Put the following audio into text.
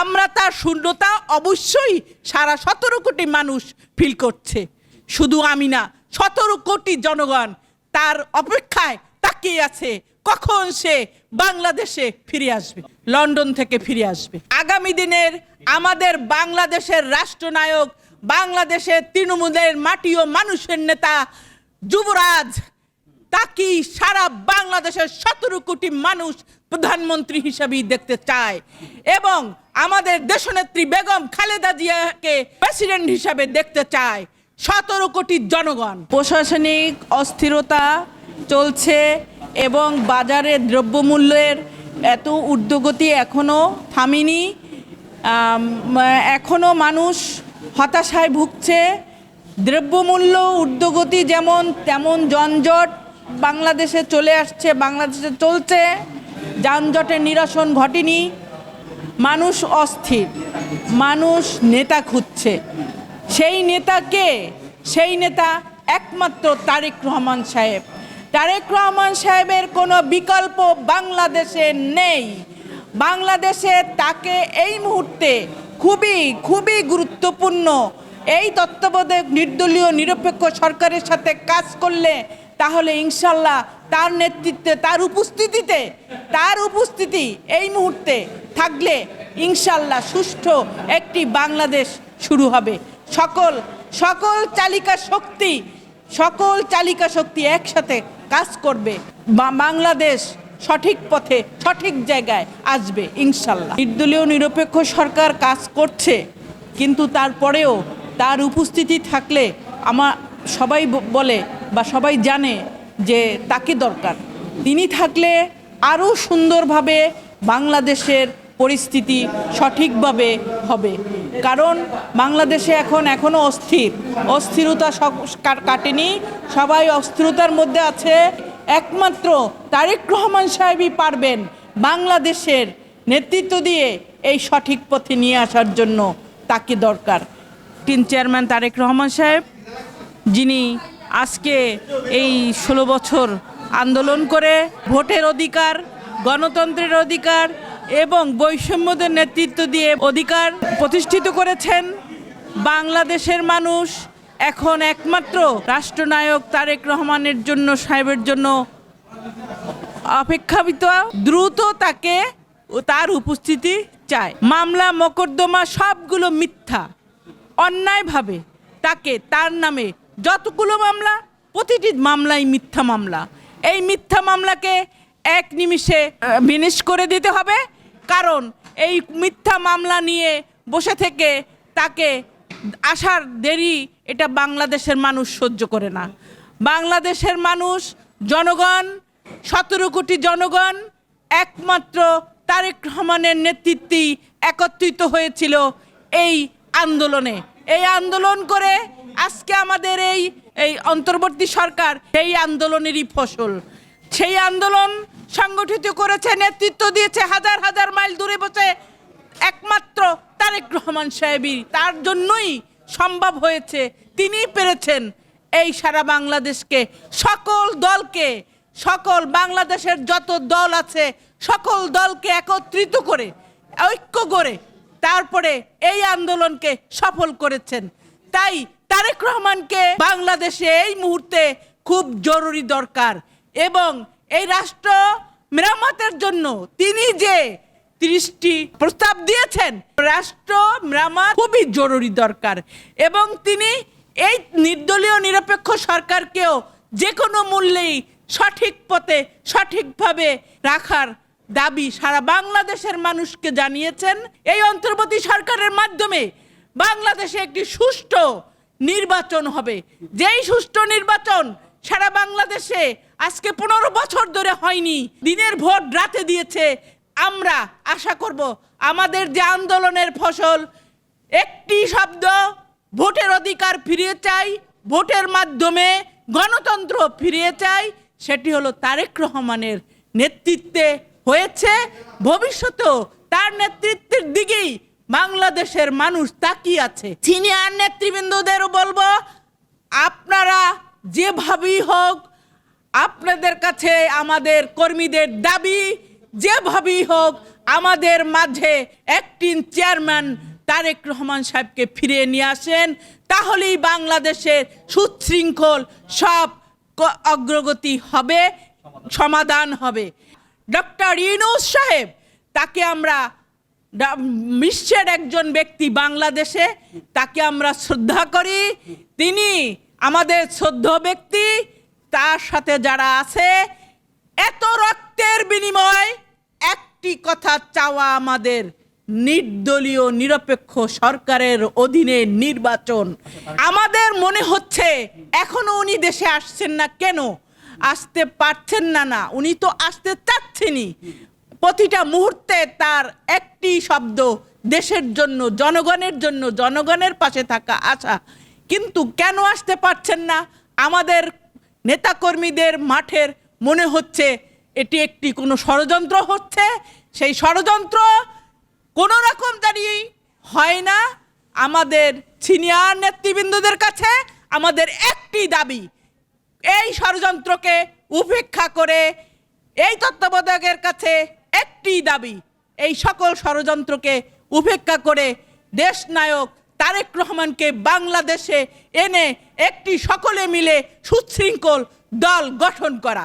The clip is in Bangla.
আমরা তার শূন্যতা অবশ্যই সারা সতেরো কোটি মানুষ ফিল করছে। শুধু আমি না, সতেরো কোটি জনগণ তার অপেক্ষায় তাকিয়ে আছে, কখন সে বাংলাদেশে ফিরে আসবে, লন্ডন থেকে ফিরে আসবে। আগামী দিনের আমাদের বাংলাদেশের রাষ্ট্রনায়ক, বাংলাদেশের তৃণমূলের মাটি ও মানুষের নেতা যুবরাজ তাকেই সারা বাংলাদেশের সতেরো কোটি মানুষ প্রধানমন্ত্রী হিসাবেই দেখতে চায়। এবং আমাদের দেশনেত্রী বেগম খালেদা জিয়াকে প্রেসিডেন্ট হিসাবে দেখতে চায় সতেরো কোটি জনগণ। প্রশাসনিক অস্থিরতা চলছে এবং বাজারে দ্রব্যমূল্যের এত ঊর্ধ্বগতি এখনও থামেনি। আম, এখনও মানুষ হতাশায় ভুগছে। দ্রব্যমূল্য ঊর্ধ্বগতি যেমন তেমন যানজট বাংলাদেশে চলে আসছে, বাংলাদেশে চলছে যানজটের নিরসন ঘটেনি, মানুষ অস্থির, মানুষ নেতা খুঁজছে। সেই নেতাকে, সেই নেতা একমাত্র তারেক রহমান সাহেব। তারেক রহমান সাহেবের কোনো বিকল্প বাংলাদেশে নেই। বাংলাদেশে তাকে এই মুহূর্তে খুবই খুবই গুরুত্বপূর্ণ এই তত্ত্বাবধায়ক, নির্দলীয়, নিরপেক্ষ সরকারের সাথে কাজ করলে তাহলে ইনশাল্লাহ তার নেতৃত্বে, তার উপস্থিতিতে, তার উপস্থিতি এই মুহূর্তে থাকলে ইনশাল্লাহ সুষ্ঠু একটি বাংলাদেশ শুরু হবে। সকল সকল চালিকা শক্তি, সকল চালিকা শক্তি একসাথে কাজ করবে। বাংলাদেশ সঠিক পথে, সঠিক জায়গায় আসবে ইনশাল্লাহ। নির্দলীয় নিরপেক্ষ সরকার কাজ করছে, কিন্তু তারপরেও তার উপস্থিতি থাকলে আমার সবাই বলে বা সবাই জানে যে তাকে দরকার। তিনি থাকলে আরও সুন্দরভাবে বাংলাদেশের পরিস্থিতি সঠিকভাবে হবে। কারণ বাংলাদেশে এখন এখনও অস্থির। অস্থিরতা কাটেনি। সবাই অস্থিরতার মধ্যে আছে। একমাত্র তারেক রহমান সাহেবই পারবেন বাংলাদেশের নেতৃত্ব দিয়ে এই সঠিক পথে নিয়ে আসার জন্য তাকে দরকার। টিন চেয়ারম্যান তারেক রহমান সাহেব, যিনি আজকে এই ষোলো বছর আন্দোলন করে ভোটের অধিকার, গণতন্ত্রের অধিকার এবং বৈষম্যদের নেতৃত্ব দিয়ে অধিকার প্রতিষ্ঠিত করেছেন বাংলাদেশের মানুষ। এখন একমাত্র রাষ্ট্রনায়ক তারেক রহমানের জন্য, সাহেবের জন্য অপেক্ষাবিত, দ্রুত তাকে তার উপস্থিতি চায়। মামলা, মোকদ্দমা সবগুলো মিথ্যা। অন্যায়ভাবে তাকে তার নামে যতগুলো মামলা, প্রতিটি মামলাই মিথ্যা মামলা। এই মিথ্যা মামলাকে এক নিমিষে বিনিশ করে দিতে হবে। কারণ এই মিথ্যা মামলা নিয়ে বসে থেকে তাকে আসার দেরি এটা বাংলাদেশের মানুষ সহ্য করে না। বাংলাদেশের মানুষ, জনগণ, সতেরো কোটি জনগণ একমাত্র তারেক রহমানের নেতৃত্বেই একত্রিত হয়েছিল এই আন্দোলনে। এই আন্দোলন করে আজকে আমাদের এই এই অন্তর্বর্তী সরকার এই আন্দোলনেরই ফসল। সেই আন্দোলন সংগঠিত করেছে, নেতৃত্ব দিয়েছে হাজার হাজার মাইল দূরে বসে একমাত্র তারেক রহমান সাহেবই। তার জন্যই সম্ভব হয়েছে তিনি পেরেছেন এই সারা বাংলাদেশকে, সকল দলকে, সকল বাংলাদেশের যত দল আছে, সকল দলকে একত্রিত করে, ঐক্য করে, তারপরে এই আন্দোলনকে সফল করেছেন। তাই তারেক রহমানকে বাংলাদেশে এই মুহূর্তে খুব জরুরি দরকার। এবং এই রাষ্ট্র মেরামতের জন্য তিনি যে তিরিশটি প্রস্তাব দিয়েছেন, রাষ্ট্র মেরামত খুবই জরুরি দরকার। এবং তিনি এই নির্দলীয় নিরপেক্ষ সরকারকেও যে কোনো মূল্যেই সঠিক পথে সঠিকভাবে রাখার দাবি সারা বাংলাদেশের মানুষকে জানিয়েছেন। এই অন্তর্বর্তী সরকারের মাধ্যমে বাংলাদেশে একটি সুষ্ঠু নির্বাচন হবে। যেই সুষ্ঠু নির্বাচন সারা বাংলাদেশে আজকে পনেরো বছর ধরে হয়নি, দিনের ভোট রাতে দিয়েছে। আমরা আশা করব আমাদের যে আন্দোলনের ফসল, একটি শব্দ, ভোটের অধিকার ফিরিয়ে চাই, ভোটের মাধ্যমে গণতন্ত্র ফিরিয়ে চাই, সেটি হলো তারেক রহমানের নেতৃত্বে হয়েছে। ভবিষ্যতেও তার নেতৃত্বের দিকেই বাংলাদেশের মানুষ তাকিয়ে আছে। সিনিয়র নেতৃবৃন্দদেরও বলব, আপনারা যেভাবেই হোক, আপনাদের কাছে আমাদের কর্মীদের দাবি, যেভাবেই হোক, আমাদের মাঝে অ্যাক্টিং চেয়ারম্যান তারেক রহমান সাহেবকে ফিরিয়ে নিয়ে আসেন, তাহলেই বাংলাদেশের সুশৃঙ্খল সব অগ্রগতি হবে, সমাধান হবে। ডক্টর ইউনুস সাহেব, তাকে আমরা বিশ্বের একজন ব্যক্তি বাংলাদেশে, তাকে আমরা শ্রদ্ধা করি। তিনি আমাদের শ্রদ্ধ ব্যক্তি। তার সাথে যারা আছে, এত রক্তের বিনিময় একটি কথা চাওয়া আমাদের নির্দলীয়, নিরপেক্ষ সরকারের অধীনে নির্বাচন। আমাদের মনে হচ্ছে, এখনও উনি দেশে আসছেন না কেন? আসতে পারছেন না না। উনি তো আসতে চাচ্ছেনই। প্রতিটা মুহূর্তে তার একটি শব্দ দেশের জন্য, জনগণের জন্য, জনগণের পাশে থাকা আশা। কিন্তু কেন আসতে পারছেন না? আমাদের নেতাকর্মীদের মাঠের মনে হচ্ছে এটি একটি কোনো ষড়যন্ত্র হচ্ছে। সেই ষড়যন্ত্র কোনো রকম দাঁড়িয়েই হয় না। আমাদের সিনিয়র নেতৃবৃন্দদের কাছে আমাদের একটি দাবি, এই ষড়যন্ত্রকে উপেক্ষা করে এই তত্ত্বাবধায়কের কাছে একটি দাবি। এই সকল ষড়যন্ত্রকে উপেক্ষা করে দেশ নায়ক তারেক রহমানকে বাংলাদেশে এনে একটি সকলে মিলে সুশৃঙ্খল দল গঠন করা।